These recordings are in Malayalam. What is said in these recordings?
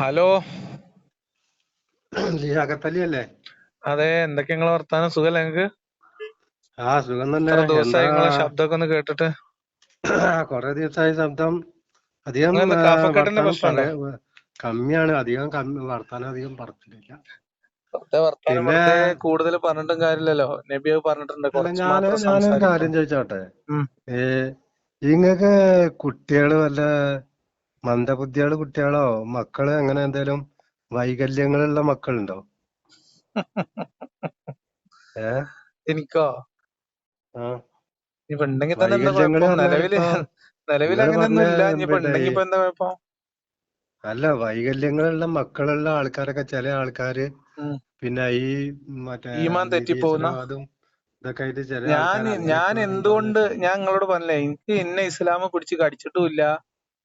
ഹലോ. ലിയാഖത്തലി അല്ലേ അതെ എന്തൊക്കെ നിങ്ങളെ വർത്താനം? സുഖല്ലേ നിങ്ങക്ക് ആ സുഖം തന്നെ. ദിവസമായി നിങ്ങളെ ശബ്ദമൊക്കെ ഒന്ന് കേട്ടിട്ട്? കൊറേ ദിവസമായി ശബ്ദം. അധികം കമ്മിയാണ്. അധികം വർത്താനം അധികം പറഞ്ഞിട്ടില്ല. പിന്നെ- കൂടുതൽ പറഞ്ഞിട്ടും കാര്യമില്ലല്ലോ. നബി പറഞ്ഞിട്ടുണ്ട് ഞാനൊരു കാര്യം ചോദിച്ചോട്ടെ. ഏ ഇങ്ങക്ക് കുട്ടികൾ വല്ല മന്ദബുദ്ധികൾ കുട്ടികളോ മക്കൾ അങ്ങനെ എന്തേലും വൈകല്യങ്ങളുള്ള മക്കളുണ്ടോ? ഏ? എനിക്കോ? ആ. ഇനിയിപ്പോ ഉണ്ടെങ്കിൽ തന്നെ എന്താ വൈകല്യങ്ങൾ കുഴപ്പം? നിലവിൽ നിലവിൽ അങ്ങനെയൊന്നും ഇല്ല. ഇനിയിപ്പോ ഉണ്ടെങ്കിൽ ഇപ്പൊ എന്താ കുഴപ്പം? അല്ല വൈകല്യങ്ങളുള്ള മക്കളുള്ള ആൾക്കാരൊക്കെ ചില ആൾക്കാര് പിന്നെ ഈ മറ്റേ ഈമാൻ തെറ്റിപ്പോകുന്ന ഇതൊക്കെ ആയിട്ട് ചില ഞാൻ ഞാൻ എന്തുകൊണ്ട് ഞാൻ നിങ്ങളോട് പറഞ്ഞില്ലേ? എനിക്ക് എന്നെ ഇസ്ലാം പിടിച്ച് കടിച്ചിട്ടുമില്ല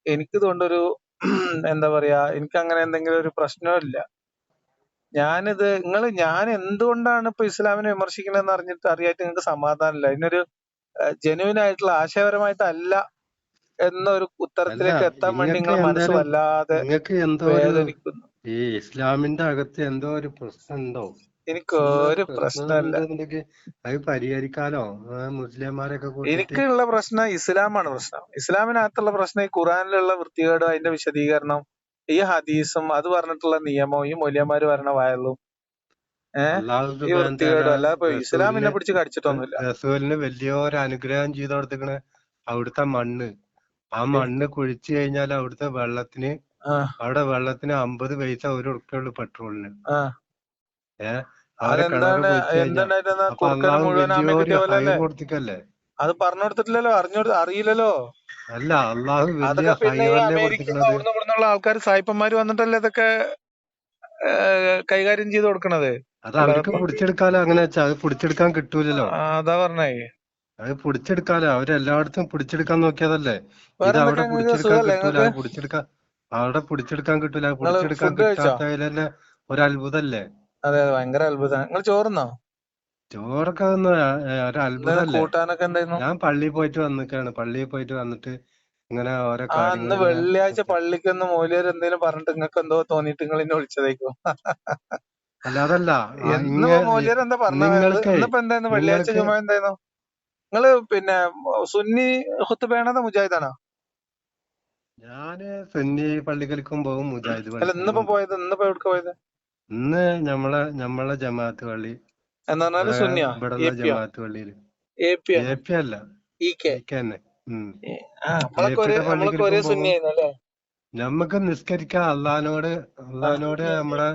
എനിക്ക് ഇതുകൊണ്ടൊരു എന്താ പറയാ എനിക്ക് അങ്ങനെ എന്തെങ്കിലും ഒരു പ്രശ്നമില്ല ഞാനിത് നിങ്ങൾ ഞാൻ എന്തുകൊണ്ടാണ് ഇപ്പൊ ഇസ്ലാമിനെ വിമർശിക്കണമെന്ന് അറിഞ്ഞിട്ട് അറിയായിട്ട് നിങ്ങൾക്ക് സമാധാനമില്ല ഇതിനൊരു ജെനുവിൻ ആയിട്ടുള്ള ആശയപരമായിട്ടല്ല എന്നൊരു ഉത്തരത്തിലേക്ക് എത്താൻ വേണ്ടി നിങ്ങൾ മനസ്സ് വല്ലാതെ നിങ്ങൾക്ക് എന്തോ ഈ ഇസ്ലാമിന്റെ അകത്ത് എന്തോ ഒരു പ്രശ്നം ഉണ്ടോ? എനിക്ക് ഒരു പ്രശ്നമില്ല. അത് പരിഹരിക്കാലോ? മുസ്ലിംമാരൊക്കെ എനിക്കുള്ള പ്രശ്നം ഇസ്ലാമാണ് പ്രശ്നം. ഇസ്ലാമിനകത്തുള്ള പ്രശ്നം ഈ ഖുറാനിലുള്ള വൃത്തികേടും അതിന്റെ വിശദീകരണം ഈ ഹദീസും അത് പറഞ്ഞിട്ടുള്ള നിയമവും ഈ മൂല്യന്മാര് പറഞ്ഞ വയലും ഏഹ് ഈ വൃത്തികേടും അല്ല ഇപ്പൊ ഇസ്ലാമിനെ പിടിച്ച് കടിച്ചിട്ടൊന്നുമില്ല. റസൂലിന് വലിയൊരു അനുഗ്രഹം ചെയ്തു കൊടുത്തിക്കണ അവിടുത്തെ മണ്ണ്. ആ മണ്ണ് കുഴിച്ചു കഴിഞ്ഞാൽ അവിടുത്തെ വെള്ളത്തിന് അവിടെ വെള്ളത്തിന് അമ്പത് പൈസ ഒരു ഉറുപ്പയുള്ളൂ പെട്രോളിന്. ഏഹ് കൊടുത്തിക്കല്ലേ അത് പറഞ്ഞു കൊടുത്തിട്ടില്ലല്ലോ അറിഞ്ഞു അറിയില്ലല്ലോ? അല്ല അള്ളാഹു അതൊക്കെ പിന്നെ ഇവിടുന്നുള്ള ആൾക്കാർ സായിപ്പന്മാര് വന്നിട്ടല്ലേ ഇതൊക്കെ കൈകാര്യം ചെയ്ത് കൊടുക്കണത്? അത് അവർക്ക് പിടിച്ചെടുക്കാലോ അങ്ങനെ വെച്ചാ. അത് പിടിച്ചെടുക്കാൻ കിട്ടൂലല്ലോ. അതാ പറഞ്ഞേ. അത് പിടിച്ചെടുക്കാലോ. അവരെല്ലായിടത്തും പിടിച്ചെടുക്കാൻ നോക്കിയതല്ലേ. ഇത് അവിടെ പിടിച്ചെടുക്കാൻ കിട്ടൂല. പിടിച്ചെടുക്കാൻ അവിടെ പിടിച്ചെടുക്കാൻ കിട്ടൂല. പിടിച്ചെടുക്കാൻ കിട്ടാത്തതിലല്ലേ കഴിച്ചോ അതെ അതെ. ഭയങ്കര അത്ഭുതം. നിങ്ങൾ ചോറുന്നോ? ചോറൊക്കെ ഒന്ന് ഒരു എന്താ അത്ഭുതല്ലേ കൂട്ടാനൊക്കെ എന്തായിരുന്നു? ഞാൻ പള്ളിയിൽ പോയിട്ട് വന്നിക്കാണ്. പള്ളിയിൽ പോയിട്ട് വന്നിട്ട് ഇങ്ങനെ ഓരോ ഇന്ന് വെള്ളിയാഴ്ച പള്ളിക്ക് ഒന്ന് മൂല്യർ എന്തെങ്കിലും പറഞ്ഞിട്ട് നിങ്ങൾക്ക് എന്തോ തോന്നിട്ട് നിങ്ങൾ എന്നെ വിളിച്ചതായിരിക്കും. അല്ലാതല്ല മൂല്യർ എന്താ പറഞ്ഞത് വെള്ളിയാഴ്ച ജുമാ എന്തായിരുന്നു? നിങ്ങൾ പിന്നെ സുന്നി ഹുത്തുബയാണോ മുജാഹിദാണോ? ഞാൻ സുന്നി പള്ളികൾക്കും പോകും മുജാഹിദ് അല്ല ഇന്നിപ്പോ പോയത്? ഇന്നിപ്പോ എവിടെ പോയത്? ഇന്ന് നമ്മളെ നമ്മളെ ജമാഅത്ത് പള്ളി എന്ന് പറഞ്ഞാൽ സുന്നിയാ ഇവിടെയുള്ള ജമാഅത്ത് പള്ളിയിൽ. എ പി എ പി അല്ല ഇ കെ തന്നെ. ഉം. ആ നമ്മളൊക്കെ ഒരേ പള്ളിക്ക് നമ്മളൊക്കെ ഒരേ അല്ലേ? നമുക്ക് നിസ്കരിക്കാം അള്ളഹാനോട് അള്ളഹാനോട് നമ്മളെ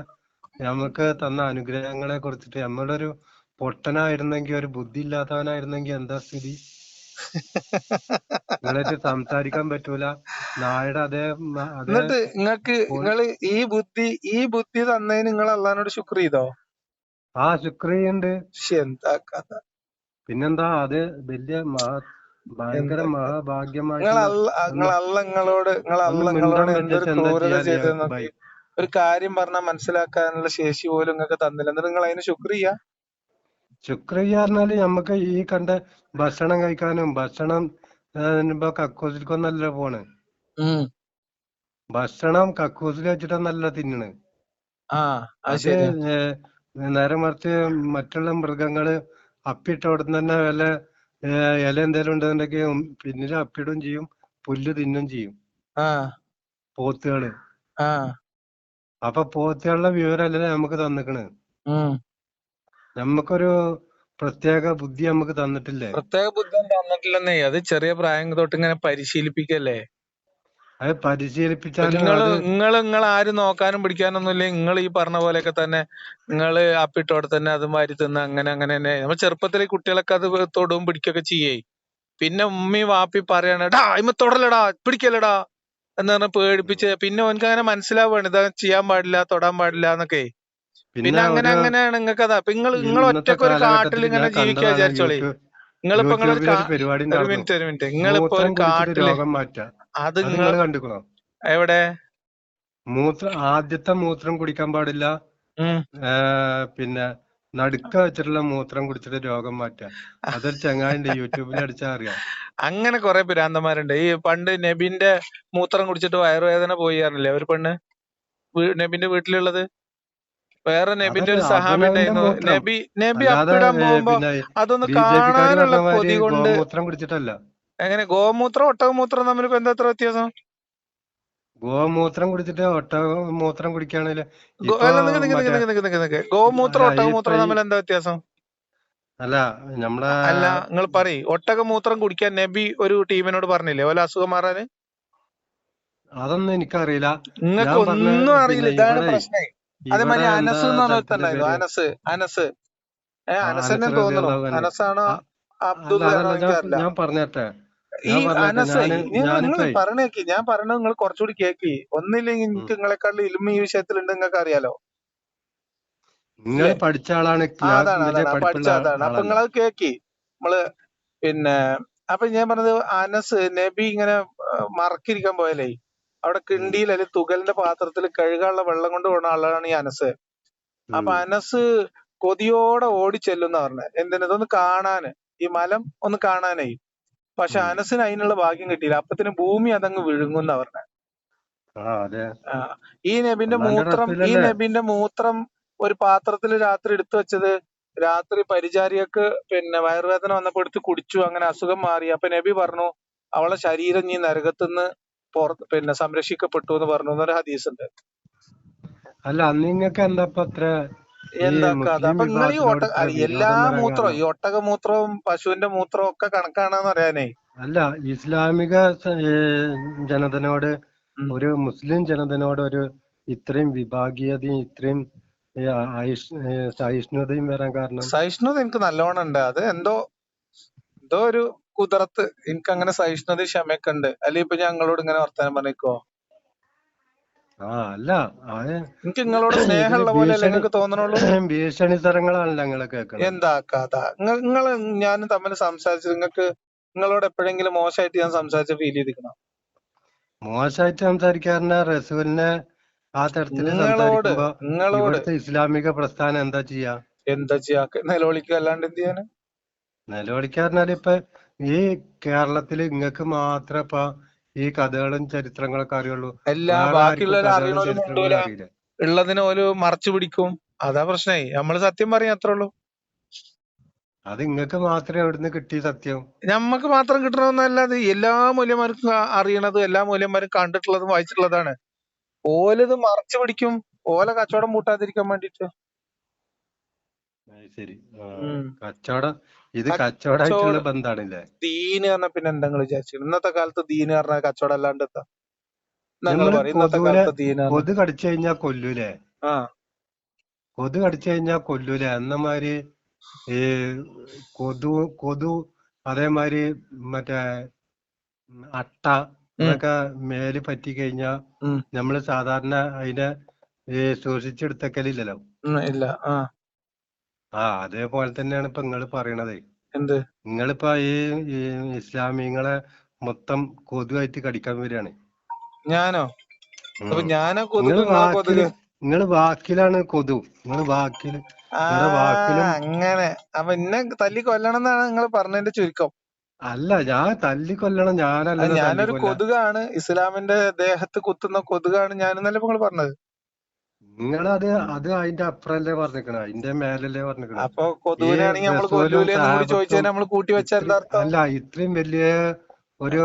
നമുക്ക് തന്ന അനുഗ്രഹങ്ങളെ കുറിച്ചിട്ട് നമ്മളൊരു പൊട്ടനായിരുന്നെങ്കി പൊട്ടനായിരുന്നെങ്കിൽ ഒരു ബുദ്ധി ഇല്ലാത്തവനായിരുന്നെങ്കിൽ എന്താ സ്ഥിതി? നിങ്ങളായിട്ട് സംസാരിക്കാൻ പറ്റൂല. നായുടെ അതേ എന്നിട്ട് നിങ്ങക്ക് നിങ്ങൾ ഈ ബുദ്ധി ഈ ബുദ്ധി തന്നതിന് നിങ്ങൾ അള്ളഹാനോട് ശുക്ർ ചെയ്തോ ആ ശുക്രിയുണ്ട് ചെയ്യണ്ട് എന്താ കഥ? പിന്നെന്താ അത് വലിയ മഹാ ഭയങ്കര മഹാഭാഗ്യമായി നിങ്ങളോട് എന്തൊരു ക്രൂരത ഒരു കാര്യം പറഞ്ഞാൽ മനസ്സിലാക്കാനുള്ള ശേഷി പോലും നിങ്ങൾക്ക് തന്നില്ല. എന്നിട്ട് നിങ്ങൾ അതിന് ശുക്രിയ ശുക്രിയ പറഞ്ഞാൽ നമുക്ക് ഈ കണ്ട ഭക്ഷണം കഴിക്കാനും ഭക്ഷണം ഇപ്പൊ കക്കൂസിലേക്കൊന്നല്ല പോണ്. ഭക്ഷണം കക്കൂസിൽ വെച്ചിട്ടൊന്നല്ല തിന്നണ്. അത് നേരെ മറിച്ച് മറ്റുള്ള മൃഗങ്ങൾ അപ്പിട്ട ഉടനെ തന്നെ വല്ല ഇല എന്തേലും ഉണ്ടെന്നുണ്ടെങ്കിൽ പിന്നിൽ അപ്പിടും ചെയ്യും പുല്ല് തിന്നും ചെയ്യും. പോത്തുകൾ. അപ്പൊ പോത്തുകളുടെ വിവരമല്ലേ നമുക്ക് തന്നിക്കണ്. നമുക്കൊരു പ്രത്യേക ബുദ്ധി നമുക്ക് തന്നിട്ടില്ലേ? പ്രത്യേക ബുദ്ധി തന്നിട്ടില്ലെന്നേ. അത് ചെറിയ പ്രായം തൊട്ട് ഇങ്ങനെ പരിശീലിപ്പിക്കല്ലേ? അത് പരിശീലിപ്പിച്ചാൽ നിങ്ങൾ നിങ്ങൾ നിങ്ങൾ ആരും നോക്കാനും പിടിക്കാനൊന്നും ഇല്ലേ? നിങ്ങൾ ഈ പറഞ്ഞ പോലെയൊക്കെ തന്നെ നിങ്ങൾ അപ്പിട്ടോടെ തന്നെ അത് മാരി തിന്ന് അങ്ങനെ അങ്ങനെ തന്നെ. നമ്മൾ ചെറുപ്പത്തിലെ കുട്ടികളൊക്കെ അത് തൊടും പിടിക്കൊക്കെ ചെയ്യേ. പിന്നെ ഉമ്മി വാപ്പി പറയാണ് ഡാ ഇമ്മ തൊടലടാ പിടിക്കലടാ എന്ന് പറഞ്ഞ് പേടിപ്പിച്ച് പിന്നെ ഓനക്ക് അങ്ങനെ മനസ്സിലാവുകയാണ് ഇത് ചെയ്യാൻ പാടില്ല തൊടാൻ പാടില്ല എന്നൊക്കെ. പിന്നെ അങ്ങനെ അങ്ങനെയാണ് നിങ്ങൾക്ക് അതാ അപ്പൊ നിങ്ങൾ നിങ്ങൾ ഒറ്റയ്ക്ക് ഒരു കാട്ടിൽ ഇങ്ങനെ ജീവിക്കുക വിചാരിച്ചോളി നിങ്ങളിപ്പോ ഒരു മിനിറ്റ് ഒരു മിനിറ്റ്. നിങ്ങളിപ്പോ ഒരു കാട്ടിൽ അത് നിങ്ങൾ കണ്ടിക്കണോ? എവിടെ? മൂത്രം ആദ്യത്തെ മൂത്രം കുടിക്കാൻ പാടില്ല. പിന്നെ നടുക്ക വെച്ചിട്ടുള്ള മൂത്രം കുടിച്ചിട്ട് രോഗം മാറ്റാം. അതൊരു ചങ്ങാണ്ട് യൂട്യൂബിൽ അടിച്ചാ അറിയാം. അങ്ങനെ കൊറേ പിരാന്തന്മാരുണ്ട് ഈ പണ്ട് നബിന്റെ മൂത്രം കുടിച്ചിട്ട് വയറുവേദന പോയി അറിഞ്ഞില്ലേ ഒരു പെണ്ണ്? നബിന്റെ വീട്ടിലുള്ളത്? വേറെ നബിന്റെ ഒരു സഹാബി ഉണ്ടായിരുന്നു. നബി നബി അപ്പിടാൻ പോകുമ്പോ അതൊന്ന് കാണാനുള്ള കൊതി കൊണ്ട് കുടിച്ചിട്ടല്ല. എങ്ങനെ? ഗോമൂത്രം ഒട്ടകമൂത്രം തമ്മിൽ ഇപ്പൊ എന്താ എത്ര വ്യത്യാസം? ഗോമൂത്രം കുടിച്ചിട്ട് ഒട്ടകമൂത്രം കുടിക്കുകയാണെങ്കിൽ ഗോമൂത്രം ഒട്ടകമൂത്രം തമ്മിൽ എന്താ വ്യത്യാസം? അല്ല നമ്മളെ അല്ല നിങ്ങൾ പറയ്. ഒട്ടകമൂത്രം കുടിക്കാൻ നബി ഒരു ടീമിനോട് പറഞ്ഞില്ലേ? ഓല അസുഖം മാറാന്? അതൊന്നും എനിക്കറിയില്ല. നിങ്ങൾക്ക് ഒന്നും അറിയില്ല. ഇതാണ് പ്രശ്നം. അതേമാതിരി അനസ് എന്ന് പറഞ്ഞ സ്ഥലത്തിന്റെ അനസ് അനസ്. ഏ അനസ് തന്നെ തോന്നുന്നു. അനസാണോ അബ്ദുൽ ഞാൻ എനിക്കറിയില്ല ഈ അനസ് നിങ്ങൾ പറഞ്ഞേക്ക്. ഞാൻ പറഞ്ഞത് നിങ്ങൾ കുറച്ചുകൂടി കേക്ക്. ഒന്നില്ലെങ്കിൽ. എനിക്ക് നിങ്ങളെക്കാളും ഇലും ഈ വിഷയത്തിലുണ്ട് നിങ്ങൾക്ക് അറിയാലോ. നിങ്ങൾ പഠിച്ച ആളാണ് അതാണ് അതാണ്. പഠിച്ച അതാണ്. അപ്പൊ നിങ്ങളത് കേക്കി. നമ്മൾ പിന്നെ അപ്പൊ ഞാൻ പറഞ്ഞത് അനസ് നബി ഇങ്ങനെ മറക്കിരിക്കാൻ പോയാലേ. അവിടെ കിണ്ടിയിൽ അല്ലെങ്കിൽ തുകലിന്റെ പാത്രത്തിൽ കഴുകാനുള്ള വെള്ളം കൊണ്ട് പോകുന്ന ആളാണ് ഈ അനസ്. അപ്പൊ അനസ് കൊതിയോടെ ഓടിച്ചെല്ലുന്ന പറഞ്ഞത് എന്തിനാ? ഇതൊന്ന് കാണാന്. ഈ മലം ഒന്ന് കാണാനായി പക്ഷെ അനസിന് അതിനുള്ള ഭാഗ്യം കിട്ടിയില്ല. അപ്പത്തിന് ഭൂമി അതങ്ങ് വിഴുങ്ങുന്ന പറഞ്ഞത് ആ, ഈ നബിന്റെ മൂത്രം ഈ നബിന്റെ മൂത്രം ഒരു പാത്രത്തിൽ രാത്രി എടുത്തു വെച്ചത് രാത്രി പരിചാരികക്ക് പിന്നെ വയറുവേദന വന്നപ്പോ എടുത്ത് കുടിച്ചു. അങ്ങനെ അസുഖം മാറി. അപ്പൊ നബി പറഞ്ഞു അവളെ ശരീരം നീ നരകത്തുനിന്ന് പിന്നെ സംരക്ഷിക്കപ്പെട്ടു എന്ന് പറഞ്ഞു എന്നൊരു ഹദീസ് ഉണ്ട്. അല്ല നിങ്ങൾക്ക് എന്താ അത്ര അപ്പൊ നിങ്ങൾ ഈ ഒട്ട എല്ലാ മൂത്രവും ഈ ഒട്ടക ഒട്ടകമൂത്രവും പശുവിന്റെ മൂത്രവും ഒക്കെ കണക്കാണെന്ന് അറിയാനേ അല്ല ഇസ്ലാമിക ജനതനോട് ഒരു മുസ്ലിം ജനതനോട് ഒരു ഇത്രയും വിഭാഗീയതയും ഇത്രയും സഹിഷ്ണുതയും വരാൻ കാരണം. സഹിഷ്ണുത എനിക്ക് നല്ലോണം ഉണ്ട്. അത് എന്തോ എന്തോ ഒരു കുതിരത്ത് എനിക്ക് അങ്ങനെ സഹിഷ്ണുത ക്ഷമയൊക്കെ ഉണ്ട് അല്ലെങ്കിൽ ഇപ്പൊ ഞങ്ങളോട് ഇങ്ങനെ വർത്താനം പറഞ്ഞിക്കോ? അല്ല എനിക്ക് നിങ്ങളോട് സ്നേഹമുള്ള പോലെ നിങ്ങൾക്ക് തോന്നണുള്ളൂ? ഭീഷണി തരങ്ങളാണല്ലോ നിങ്ങൾ കേൾക്കണത്. എന്താ കഥ? നിങ്ങൾ ഞാനും തമ്മിൽ സംസാരിച്ചു നിങ്ങൾക്ക് നിങ്ങളോട് എപ്പോഴെങ്കിലും മോശമായിട്ട് ഞാൻ സംസാരിച്ച ഫീൽ ചെയ്തിരിക്കണം? മോശമായിട്ട് സംസാരിക്കാറുണ്ട് റസൂലിനെ ആ തരത്തിൽ നിങ്ങളോട് നിങ്ങളോട്. ഇസ്ലാമിക പ്രസ്ഥാനം എന്താ ചെയ്യാ? എന്താ ചെയ്യാ? നിലവിളിക്കുക അല്ലാണ്ട് എന്ത് ചെയ്യാന്? നിലവിളിക്കാറിനാല് ഇപ്പൊ ഈ കേരളത്തിൽ ഇങ്ങക്ക് മാത്രം ഇപ്പൊ ഈ കഥകളും ചരിത്രങ്ങളൊക്കെ അറിയുള്ളൂ. എല്ലാ ബാക്കിയുള്ള ഉള്ളതിനെ ഓൽ മറച്ചു പിടിക്കും. അതാ പ്രശ്നേ നമ്മൾ സത്യം പറയും അത്രേ ഉള്ളൂ. അത് ഇങ്ങക്ക് മാത്രമേ എവിടുന്ന് കിട്ടി സത്യം. നമ്മക്ക് മാത്രം കിട്ടണമെന്നല്ലാതെ എല്ലാ മൂല്യന്മാർക്കും അറിയണത് എല്ലാ മൂല്യന്മാരും കണ്ടിട്ടുള്ളതും വായിച്ചിട്ടുള്ളതാണ്. ഓലത് മറച്ചു പിടിക്കും. ഓല കച്ചവടം പൂട്ടാതിരിക്കാൻ വേണ്ടിട്ട് ശരി. കച്ചവടം ഇത് കച്ചവടമായിട്ടുള്ള കച്ചവടം. ബന്ധാണല്ലേ? ദീന് പറഞ്ഞ പിന്നെ എന്താ നിങ്ങൾ വിചാരിച്ചു ഇന്നത്തെ കാലത്ത് ദീന് പറഞ്ഞ കച്ചവടം അല്ലാണ്ട് എന്താ കൊതു കടിച്ചു കഴിഞ്ഞാ കൊല്ലൂലേ? കൊതു കടിച്ചു കഴിഞ്ഞാ കൊല്ലൂലേ? എന്നമാതിരി ഈ കൊതു കൊതു അതേമാതിരി മറ്റേ അട്ട അതൊക്കെ മേൽ പറ്റി കഴിഞ്ഞാ നമ്മൾ സാധാരണ അതിനെ സൂക്ഷിച്ചെടുത്തക്കലില്ലല്ലോ? ഇല്ല. ആ അതേപോലെ തന്നെയാണ് ഇപ്പൊ നിങ്ങൾ പറയണതേ. എന്ത്? നിങ്ങളിപ്പോ ഈ ഈ ഇസ്ലാമിങ്ങളെ മൊത്തം കൊതുവായിട്ട് കടിക്കാൻ വരികയാണ് ഞാനോ? അപ്പൊ. ഞാനോ കൊതുക് നിങ്ങൾ നിങ്ങളെ വാക്കിൽ നിങ്ങൾ വാക്കിലാണ് കൊതു. നിങ്ങൾ വാക്കിൽ ആ നിങ്ങളുടെ വാക്കിലും അങ്ങനെ. അപ്പൊ എന്നെ തല്ലി കൊല്ലണം എന്നാണ് നിങ്ങൾ പറഞ്ഞതിന്റെ ചുരുക്കം. അല്ല ഞാൻ തല്ലിക്കൊല്ലണം അത് ഞാനല്ലല്ലോ ഞാനൊരു തല്ലിക്കൊല്ലാൻ കൊതുകാണ്. ഇസ്ലാമിന്റെ ദേഹത്ത് കുത്തുന്ന കൊതുകാണ് ഞാനെന്നല്ലേ നിങ്ങൾ പറഞ്ഞത്? നിങ്ങളത് അത് അതിന്റെ അപ്പുറല്ലേ പറഞ്ഞിക്കണ? അതിന്റെ മേലല്ലേ പറഞ്ഞിക്കണ? അപ്പൊ ഈ കൊതുവിനാണെങ്കിൽ നമ്മൾ നമ്മൾ കൂട്ടി വെച്ച ഇത്ര എന്താ അർത്ഥം? അല്ല ഇത്രയും വലിയ ഒരു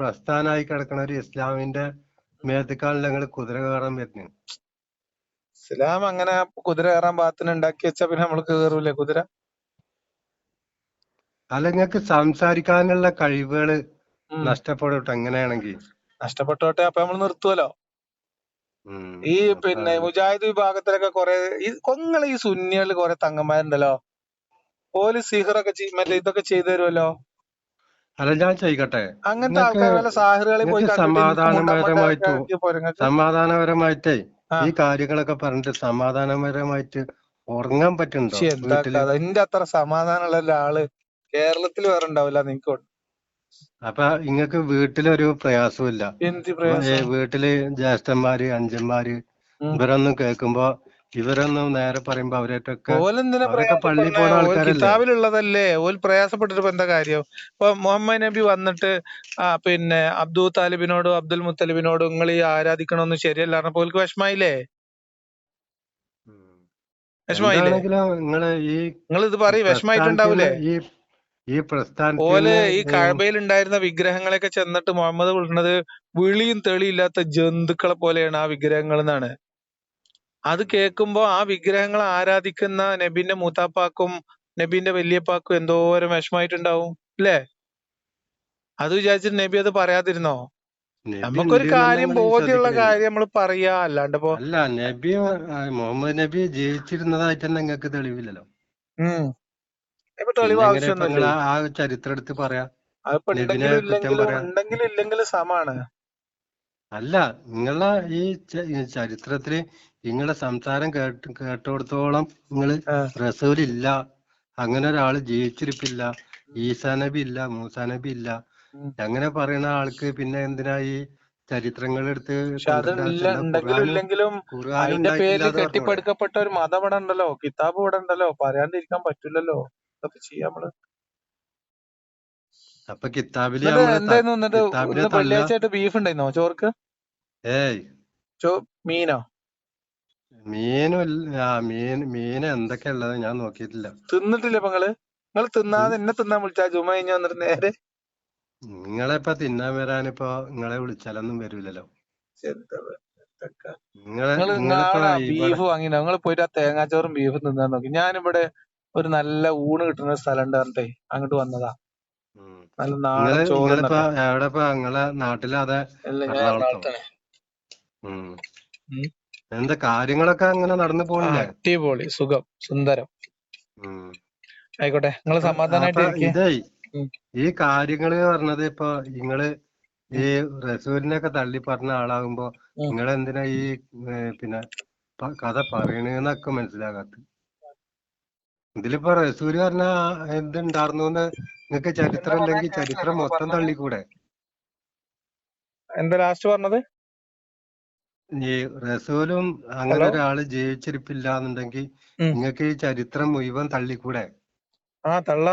പ്രസ്ഥാനമായി കിടക്കണ ഒരു ഇസ്ലാമിന്റെ മേത്തക്കാളിൽ ഞങ്ങൾ കുതിര കയറാൻ വരുന്നു. ഇസ്ലാം അങ്ങനെ കുതിര കയറാൻ പാത്തിന് ഉണ്ടാക്കി വെച്ചാ പിന്നെ നമ്മൾ കേറൂലേ കുതിര? അല്ല നിങ്ങക്ക് സംസാരിക്കാനുള്ള കഴിവുകൾ നഷ്ടപ്പെടട്ടെ എങ്ങനെയാണെങ്കിൽ നഷ്ടപ്പെട്ടോട്ടെ അപ്പൊ നമ്മൾ നിർത്തുവല്ലോ. ഈ പിന്നെ മുജാഹിദ് വിഭാഗത്തിലൊക്കെ കൊറേ ഈ കൊങ്ങൾ ഈ സുന്നികളിൽ കൊറേ തങ്ങന്മാരുണ്ടല്ലോ. ഓൽ സിഹറൊക്കെ മറ്റേ ഇതൊക്കെ ചെയ്തു തരുമല്ലോ അല്ല ഞാൻ ചോദിക്കട്ടെ അങ്ങനത്തെ ആൾക്കാരെ ആൾക്കാർ വല്ല പോയി സമാധാനപരമായിട്ട് സമാധാനപരമായിട്ടേ ഈ കാര്യങ്ങളൊക്കെ പറഞ്ഞിട്ട് സമാധാനപരമായിട്ട് ഉറങ്ങാൻ പറ്റുന്നുണ്ടോ എന്താ എന്റെ അത്ര സമാധാനമുള്ള ഒരാൾ കേരളത്തിൽ വേറെ ഉണ്ടാവില്ല എനിക്ക് അപ്പൊ ഇങ്ങക്ക് വീട്ടിലൊരു പ്രയാസമില്ല എന്ത് പ്രയാസം? വീട്ടിൽ ജ്യേഷ്ഠന്മാര് അഞ്ചന്മാര്. ഇവരൊന്നും കേൾക്കുമ്പോ ഇവരൊന്നും നേരെ പറയുമ്പോ അവരായിട്ടൊക്കെ ഓലെന്തിനാ അവരൊക്കെ പള്ളി പോണ ആൾക്കാരല്ലേ? കിതാബിലുള്ളതല്ലേ? ഓൽ പ്രയാസപ്പെട്ടിട്ട് എന്താ കാര്യം? ഇപ്പൊ മുഹമ്മദ് നബി വന്നിട്ട് ആ പിന്നെ അബ്ദു താലിബിനോടും അബ്ദുൽ മുത്തലിബിനോടും നിങ്ങൾ ഈ ആരാധിക്കണമൊന്നും ശരിയല്ല പറഞ്ഞപ്പോ ഓൽക്ക് വിഷമായില്ലേ. വിഷമായില്ലേ? നിങ്ങൾ ഇത് പറയും വിഷമായിട്ടുണ്ടാവൂലേ? ഈ ഈ പ്രസ്ഥാനത്തിൽ ഓൽ ഈ കഅബയിൽ കഴബയിൽ ഉണ്ടായിരുന്ന വിഗ്രഹങ്ങളെയൊക്കെ ചെന്നിട്ട് മുഹമ്മദ് വിളിക്കുന്നത് വിളിയും തെളിയില്ലാത്ത ജന്തുക്കളെ പോലെയാണ് ആ വിഗ്രഹങ്ങൾ എന്നാണ്. അത് കേൾക്കുമ്പോ ആ വിഗ്രഹങ്ങൾ ആരാധിക്കുന്ന നബിന്റെ മൂത്താപ്പാക്കും നബിന്റെ വല്യപ്പാക്കും എന്തോരം വിഷമായിട്ടുണ്ടാവും അല്ലേ? അത് വിചാരിച്ചിട്ട് നബി അത് പറയാതിരുന്നോ? നമുക്കൊരു കാര്യം ബോധ്യമുള്ള കാര്യം നമ്മൾ പറയാ അല്ലാണ്ട് അല്ല നബി മുഹമ്മദ് നബി ജീവിച്ചിരുന്നതായിട്ട് തന്നെ നിങ്ങൾക്ക് തെളിവില്ലല്ലോ. ആ ആ ചരിത്രം എടുത്ത് പറയാ ഉണ്ടെങ്കിലും ഇല്ലെങ്കിലും സമാണ് അല്ല നിങ്ങളെ ഈ ചരിത്രത്തിൽ നിങ്ങളെ സംസാരം കേട്ട് കേട്ടോടത്തോളം നിങ്ങൾ. റസൂലില്ല അങ്ങനെ ഒരാൾ ജീവിച്ചിരിപ്പില്ല ഈസാ നബി ഇല്ല മൂസാ നബി ഇല്ല. അങ്ങനെ പറയുന്ന ആൾക്ക് പിന്നെ എന്തിനാ ഈ ചരിത്രങ്ങൾ എടുത്ത് അതിന്റെ പേരിൽ കെട്ടിപ്പടുക്കപ്പെട്ട ഒരു മതം ഇവിടെ ഉണ്ടല്ലോ. കിതാബ് ഇവിടെ ഉണ്ടല്ലോ. പറയാണ്ടിരിക്കാൻ പറ്റില്ലല്ലോ. ഇതൊക്കെ ചെയ്യാം നമ്മൾ. അപ്പൊ കിതാബിൽ എന്നിട്ട് എന്തായിരുന്നു എന്നിട്ട് കിതാബിനെ വെള്ളിയാഴ്ച ആയിട്ട് ബീഫ് ഉണ്ടായിരുന്നോ? ചോർക്ക്? ഏയ്. ചോ മീനോ? മീനും മീൻ മീൻ എന്തൊക്കെ ഉള്ളത് ഞാൻ നോക്കിയിട്ടില്ല. തിന്നിട്ടില്ല ഇപ്പൊ നിങ്ങൾ? നിങ്ങൾ തിന്നാതെ എന്നെ തിന്നാൻ വിളിച്ചാ? ജുമ കഴിഞ്ഞ് വന്നിട്ട് നേരെ? നിങ്ങളെ ഇപ്പൊ തിന്നാൻ വരാനിപ്പോ നിങ്ങളെ വിളിച്ചാലൊന്നും വരൂലല്ലോ. നിങ്ങൾ ബീഫ് വാങ്ങിനോ നിങ്ങൾ പോയിട്ട് ആ തേങ്ങാച്ചോറും ബീഫും തിന്നാൻ നോക്കി. ഞാനിവിടെ ഒരു നല്ല ഊണ് കിട്ടുന്ന സ്ഥലം ഉണ്ട് പറഞ്ഞിട്ടേ അങ്ങോട്ട് വന്നതാ. നല്ല നിങ്ങൾ നാടൻ ചോറ് നിങ്ങളെ ഞാൻ എറണാകുളത്താണ് ഉം. എന്താ കാര്യങ്ങളൊക്കെ അങ്ങനെ നടന്നു പോണില്ലേ അടിപൊളി സുഖം സുന്ദരം ഉം. ആയിക്കോട്ടെ നിങ്ങൾ അപ്പൊ സമാധാനായിട്ട് അപ്പൊ ഇരിക്കേ ഇതേ ഉം. ഈ കാര്യങ്ങൾ പറഞ്ഞത് ഇപ്പൊ നിങ്ങൾ ഈ റസൂലിനൊക്കെ തള്ളി പറഞ്ഞ ആളാകുമ്പോ ഉം. നിങ്ങൾ എന്തിനാ ഈ ഏ, പിന്നെ പ- കഥ പറയണെന്നൊക്കെ മനസ്സിലാകാത്ത ഇതിലിപ്പോ റസൂൽ പറഞ്ഞ എന്തുണ്ടായിരുന്നു നിങ്ങക്ക് ചരിത്രം ഉണ്ടെങ്കിൽ ചരിത്രം മൊത്തം തള്ളിക്കൂടെ? എന്താ ലാസ്റ്റ് പറഞ്ഞത്? ഈ റസൂലും അങ്ങനെ ഒരാൾ ജീവിച്ചിരിപ്പില്ല എന്നുണ്ടെങ്കിൽ നിങ്ങക്ക് ഈ ചരിത്രം മുഴുവൻ തള്ളിക്കൂടെ? ആ തള്ള.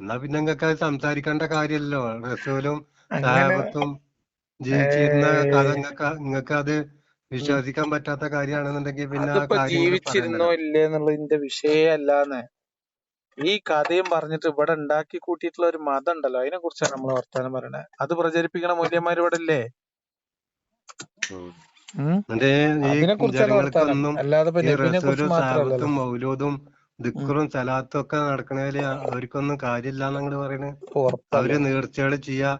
എന്നാ പിന്നെ നിങ്ങക്ക് അത് സംസാരിക്കേണ്ട കാര്യമല്ലോ റസൂലും സഹാബത്തും ജീവിച്ചിരുന്ന കഥ നിങ്ങക്ക് അത്. വിശ്വസിക്കാൻ പറ്റാത്ത കാര്യമാണെന്നുണ്ടെങ്കിൽ പിന്നെ ആ അതിപ്പോ ജീവിച്ചിരുന്നോ ഇല്ലേ എന്നുള്ളതിന്റെ വിഷയമല്ലാന്ന് ഈ കഥയും പറഞ്ഞിട്ട് ഇവിടെ ഉണ്ടാക്കി കൂട്ടിയിട്ടുള്ള ഒരു മതം ഉണ്ടല്ലോ അതിനെ കുറിച്ചാണ് നമ്മൾ വർത്തമാനം പറയണേ. അത് പ്രചരിപ്പിക്കണ മൂല്യന്മാർ ഇവിടെ ഇല്ലേ? അതിനെ കുറിച്ചാണ് വർത്താനം. അല്ലാതെ മൗലൂദും ദിക്കറും സലാത്തും ഒക്കെ നടക്കണേൽ അവർക്കൊന്നും കാര്യമില്ല എന്നങ്ങൾ പറയണേ അവർ നേർച്ചകൾ ചെയ്യാ.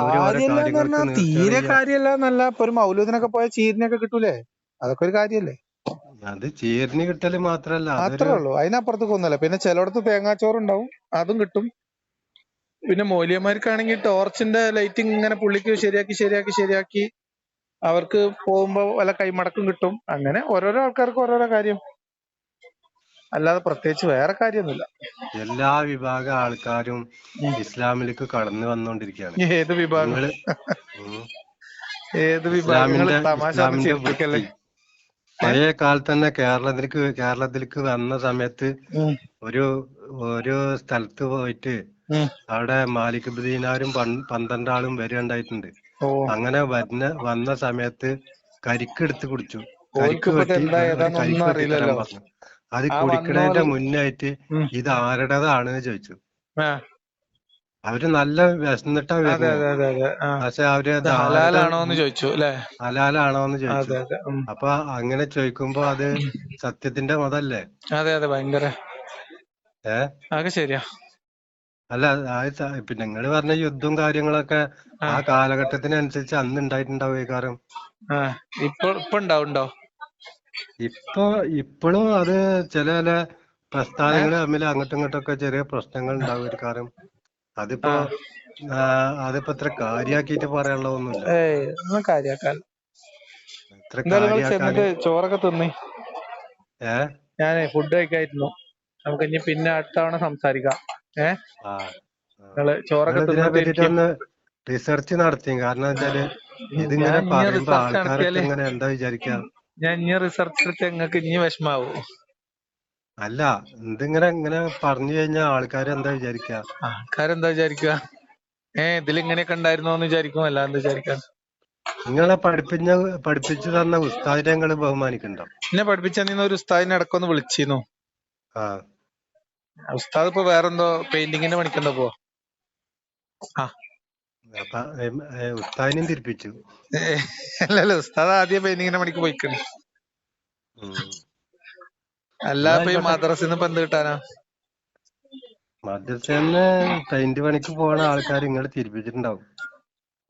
അവർ ഓരോ കാര്യല്ല എന്ന് കാര്യങ്ങൾക്ക് പറഞ്ഞാൽ നേർച്ചകൾ തീരെ ചെയ്യാ നല്ല എന്നല്ല. ഇപ്പൊ ഒരു മൗലൂദിനൊക്കെ പോയ ചീരിനൊക്കെ കിട്ടൂലേ? അതൊക്കെ ഒരു കാര്യല്ലേ? അത് ചീരിന് കിട്ടൽ മാത്രല്ല അതൊരു അത്രേ ഉള്ളൂ. അതിനപ്പുറത്തേക്ക് ഒന്നുമല്ല പിന്നെ ചിലയിടത്ത് തേങ്ങാച്ചോറുണ്ടാവും അതും കിട്ടും. പിന്നെ മൗലിയന്മാർക്കാണെങ്കിൽ ടോർച്ചിന്റെ ലൈറ്റിംഗ് ഇങ്ങനെ പുള്ളിക്ക് ശരിയാക്കി ശരിയാക്കി ശരിയാക്കി അവർക്ക് പോകുമ്പോ വല്ല കൈമടക്കും കിട്ടും. അങ്ങനെ ഓരോരോ ആൾക്കാർക്ക് ഓരോരോ കാര്യം. അല്ലാതെ പ്രത്യേകിച്ച് വേറെ കാര്യമൊന്നുമില്ല. എല്ലാ വിഭാഗ ആൾക്കാരും ഇസ്ലാമിലേക്ക് കടന്നു വന്നുകൊണ്ടിരിക്കുകയാണ് ഏത് വിഭാഗം? ഏത് വിഭാഗങ്ങൾ തമാശ ചിരിപ്പിക്കല്ലേ പഴയ കാലത്ത് തന്നെ കേരളത്തിലേക്ക് കേരളത്തിലേക്ക് വന്ന സമയത്ത് ഒരു ഒരു സ്ഥലത്ത് പോയിട്ട് അവിടെ മാലിക് ബദീനാരും പന്ത്രണ്ട് ആളും വരെ ഉണ്ടായിട്ടുണ്ട്. അങ്ങനെ വരുന്ന വന്ന സമയത്ത് കരിക്ക് എടുത്ത് കുടിച്ചു. കരിക്ക് ഏതാന്നൊന്നും കരിക്ക് പറഞ്ഞു അത് കുടിക്കണേന്റെ കുടിക്കണതിന്റെ മുന്നായിട്ട് ഇത് ആരുടേതാണെന്ന് ചോദിച്ചു. ആ. അവർ നല്ല വിശന്നിട്ടാ വരുന്നത്. അതെ അതെ അതെ. ആ. പക്ഷെ അവർ ഹലാലാണോന്ന് ചോദിച്ചു അല്ലെ? ഹലാലാണോന്ന് ചോദിച്ചു. അതെ അതെ ഉം. അപ്പൊ അങ്ങനെ ചോദിക്കുമ്പോ അത് സത്യത്തിന്റെ മതല്ലേ? അതെ അതെ ഭയങ്കര. ഏ? അതൊക്കെ ശരിയാ. അല്ല പിന്നെ നിങ്ങൾ പറഞ്ഞ യുദ്ധവും കാര്യങ്ങളൊക്കെ ആ. കാലഘട്ടത്തിനനുസരിച്ച് അന്ന് ഉണ്ടായിട്ടുണ്ടാവും ആ. ഇപ്പൊ ഇപ്പൊ ഉണ്ടാവുണ്ടോ? ഇപ്പൊ ഇപ്പോഴും അത് ചില ചില പ്രസ്ഥാനങ്ങൾ തമ്മിൽ അങ്ങോട്ടും ഇങ്ങോട്ടൊക്കെ ചെറിയ പ്രശ്നങ്ങൾ ഉണ്ടാവും ഒരു കാര്യം അതിപ്പോ അതിപ്പോ ഇത്ര കാര്യാക്കിട്ട് പറയാനുള്ളതൊന്നുമില്ല. ഏയ് ഒന്നും കാര്യാക്കാൻ. ഇത്ര ചോറൊക്കെ തിന്നി. ഏ? ഞാനേ ഫുഡ് കഴിക്കായിരുന്നു. നമുക്ക് ഇനി പിന്നെ അടുത്ത തവണ സംസാരിക്കാം. ഏ? നിങ്ങൾ ചോറൊക്കെ റിസർച്ച് നടത്തി കാരണം വെച്ചാൽ ഇതിങ്ങനെ പറയുമ്പോ ആൾക്കാരൊക്കെ ഇങ്ങനെ എന്താ വിചാരിക്കുക ഞാൻ ഇനി റിസർച്ച് എടുത്ത് നിങ്ങൾക്ക് ഇനി വിഷമാവും. അല്ല എന്തിങ്ങനെ ഇങ്ങനെ പറഞ്ഞു കഴിഞ്ഞാൽ ആൾക്കാർ എന്താ വിചാരിക്കുക ആൾക്കാരെന്താ വിചാരിക്കുക ഏ ഇതിൽ ഇങ്ങനെയൊക്കെ ഉണ്ടായിരുന്നോ എന്ന് വിചാരിക്കും അല്ല എന്താ വിചാരിക്കാൻ നിങ്ങളെ പഠിപ്പിച്ച പഠിപ്പിച്ചു തന്ന ഉസ്താദിനെ നിങ്ങൾ ബഹുമാനിക്കണ്ടോ? എന്നെ പഠിപ്പിച്ച നിന്ന് ഒരു ഉസ്താദിനെ ഇടക്കൊന്ന് വിളിച്ചിരുന്നു. ആ. ഉസ്താദ് ഇപ്പൊ വേറെന്തോ പെയിന്റിങ്ങിന്റെ പണിക്കെന്തോ പോ ആ. ഉസ്താദിനെയും തിരിപ്പിച്ചു അല്ലല്ല ഉസ്താദ് ആദ്യം പെയിന്റിങ്ങിന് മണിക്ക് പോയിക്കണ്. അല്ല ഇപ്പൊ ഈ മദ്രസിന്ന് പന്ത് കിട്ടാനാ? മദ്രസന്ന് പെയിന്റ് പണിക്ക് പോണ ആൾക്കാർ ഇങ്ങൾ തിരിപ്പിച്ചിട്ടുണ്ടാവും.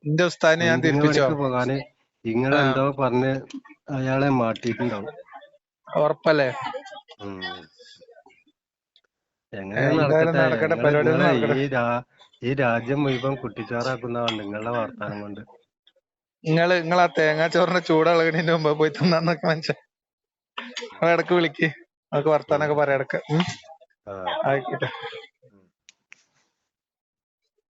എന്റെ ഉസ്താദിനെ ഞാൻ തിരിപ്പിച്ചോ? പോകാന് നിങ്ങൾ എന്തോ പറഞ്ഞ് അയാളെ മാറ്റിയിട്ടുണ്ടാവും. ഉറപ്പല്ലേ. എങ്ങനെ നടക്കട്ടെ? ഈ ഈ രാജ്യം മുഴുവൻ കുട്ടിച്ചാറാക്കുന്നതാണ് നിങ്ങളുടെ വർത്താനം കൊണ്ട്. നിങ്ങൾ നിങ്ങൾ ആ തേങ്ങാച്ചോറിന്റെ ചൂട് ചൂടളകണിന്റെ മുമ്പ് പോയി തിന്നാന്നൊക്കെ ഇടയ്ക്ക് വിളിക്ക്. നമുക്ക് വർത്താനൊക്കെ പറയാം. ഇടയ്ക്ക് ആയിക്കോട്ടെ.